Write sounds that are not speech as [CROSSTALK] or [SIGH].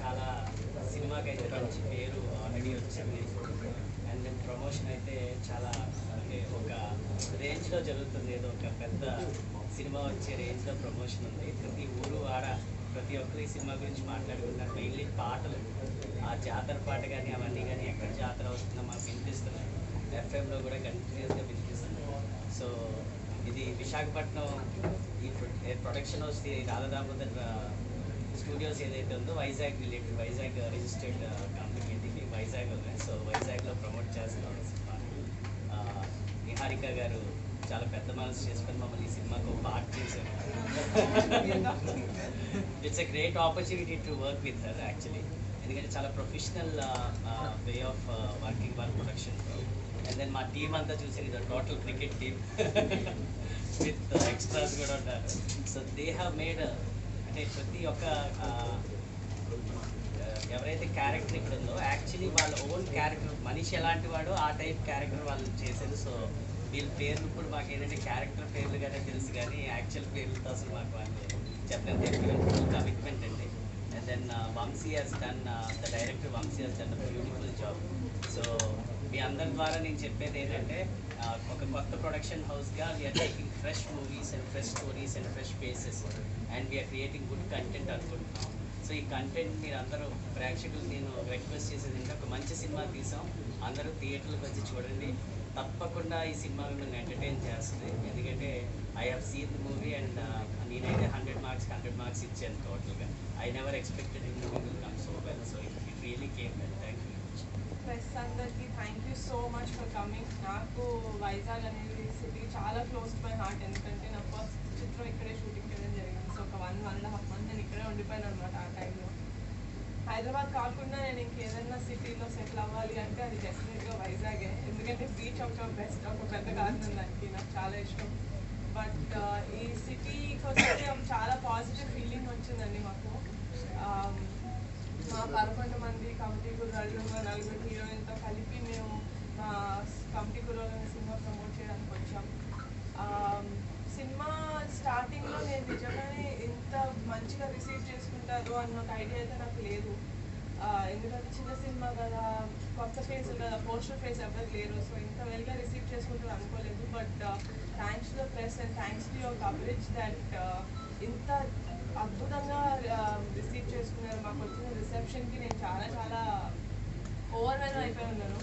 చాలా సినిమాకి అయితే మంచి పేరు ఆల్రెడీ వచ్చింది. అండ్ దెన్ ప్రమోషన్ అయితే చాలా అంటే ఒక రేంజ్లో జరుగుతుంది. ఏదో ఒక పెద్ద సినిమా వచ్చే రేంజ్లో ప్రమోషన్ ఉంది. ప్రతి ఊరు ఆడ ప్రతి ఒక్కరు ఈ సినిమా గురించి మాట్లాడుకుంటారు. మెయిన్లీ పాటలు. ఆ జాతర పాట కానీ అవన్నీ కానీ ఎక్కడ జాతర వస్తుందో మాకు వినిపిస్తున్నాయి. ఎఫ్ఎంలో కూడా కంటిన్యూస్గా వినిపిస్తుంది సో ఇది విశాఖపట్నం ఈ ప్రొడక్షన్ హౌస్ దగ్గర స్టూడియోస్ ఏదైతే ఉందో Vizag related Vizag registered company ఇది వైజాగ్ ఉన్నాయి సో వైజాగ్లో ప్రమోట్ చేస్తున్నాం సినిమాని నిహారిక గారు చాలా పెద్ద మనసు చేసుకొని మమ్మల్ని ఈ సినిమాకు పార్ట్ చేశారు. It's a great opportunity to work with her actually ఎందుకంటే చాలా professional way of working her production and then మా టీం అంతా చూసారు ఇది total cricket team with extras కూడా ఉంటారు సో దే హ్యావ్ మేడ్ అంటే ప్రతి ఒక్క ఎవరైతే క్యారెక్టర్ ఇక్కడ ఉందో యాక్చువల్లీ వాళ్ళ ఓన్ క్యారెక్టర్ మనిషి ఎలాంటి వాడు ఆ టైప్ క్యారెక్టర్ వాళ్ళు చేశారు సో వీళ్ళ పేర్లు ఇప్పుడు మాకు ఏంటంటే క్యారెక్టర్ పేర్లు కానీ తెలుసు కానీ యాక్చువల్ పేర్లతో అసలు మాకు వాళ్ళు చెప్పలేదు కమిట్మెంట్ అండి and then Vamsi he's done the director Vamsi he's done beautiful job so మీ అందరి ద్వారా నేను చెప్పేది ఏంటంటే uh, ఒక కొత్త production హౌస్గా we're taking fresh movies and fresh stories and fresh faces and we're creating good content అనుకుంటున్నాం. So ఈ content మీరు అందరూ ప్రేక్షకులు నేను రిక్వెస్ట్ చేసేది ఏంటంటే ఒక మంచి సినిమా తీసాం. అందరూ థియేటర్లకు వచ్చి చూడండి. తప్పకుండా ఈ సినిమా మిమ్మల్ని ఎంటర్టైన్ చేస్తుంది. ఎందుకంటే I have seen the movie and నేనైతే హండ్రెడ్ మార్క్స్ హండ్రెడ్ మార్క్స్ ఇచ్చాను టోటల్గా I never expected in movie will come so well so it it really came well thank you press అందరికి thank you so much for coming నాకు వైజాగ్ అనేది city చాలా close my heart ఎందుకంటే నా first చిత్రం ఇక్కడే షూటింగ్ చేయడం జరిగింది. సో ఒక one one and half month నేను ఇక్కడే ఉండిపోయాను అనమాట ఆ టైంలో హైదరాబాద్ కాకుండా నేను ఇంకేదన్నా సిటీలో సెటిల్ అవ్వాలి అంటే అది డెఫినెట్గా వైజాగే. ఎందుకంటే బీచ్ ఒక బెస్ట్ ఒక పెద్ద కారణం దానికి. నాకు చాలా ఇష్టం. బట్ uh, ఈ సిటీకి వస్తే [CLEARS THROAT] చాలా పాజిటివ్ ఫీలింగ్ వచ్చిందండి మాకు. Um, మా పదకొండు మంది కమిటీ కుర్రాళ్ళు మా నలుగురు హీరోయిన్తో కలిపి మేము మా కమిటీ కుర్రాళ్ళని సినిమా ప్రమోట్ చేయడానికి వచ్చాం. Um, సినిమా స్టార్టింగ్లో నేను నిజంగానే మంచిగా రిసీవ్ చేసుకుంటారు అన్న ఒక ఐడియా అయితే నాకు లేదు. ఎందుకంటే చిన్న సినిమా కదా కొత్త ఫేస్ కదా పోస్టర్ ఫేస్ ఎవరు లేరు. సో ఇంత వెల్గా రిసీవ్ చేసుకుంటారు అనుకోలేదు. But thanks to the press and thanks to your coverage that ఇంత అద్భుతంగా రిసీవ్ చేసుకున్నారు. మాకు వచ్చిన రిసెప్షన్కి నేను చాలా చాలా ఓవర్వెల్ అయిపోయి ఉన్నాను.